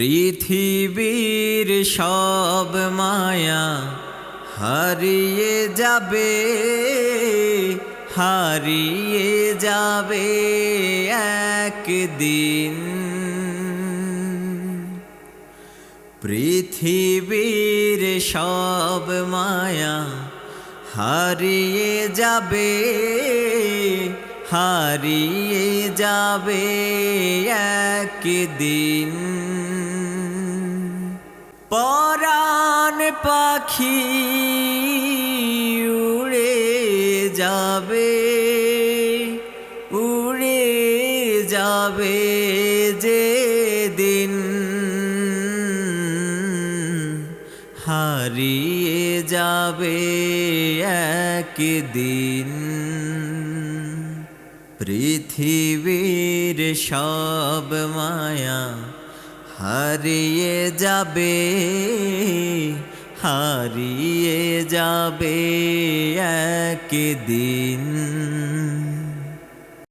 পৃথিবীর সব মায়া হারিয়ে যাবে হারিয়ে যাবে একদিন। পৃথিবীর সব মায়া হারিয়ে যাবে হারিয়ে যাবে একদিন। পরাণ পাখি উড়ে যাবে উড়ে যাবে যে দিন হারিয়ে যাবে একদিন। পৃথিবীর সব মায়া হারিয়ে যাবে হারিয়ে যাবে একদিন।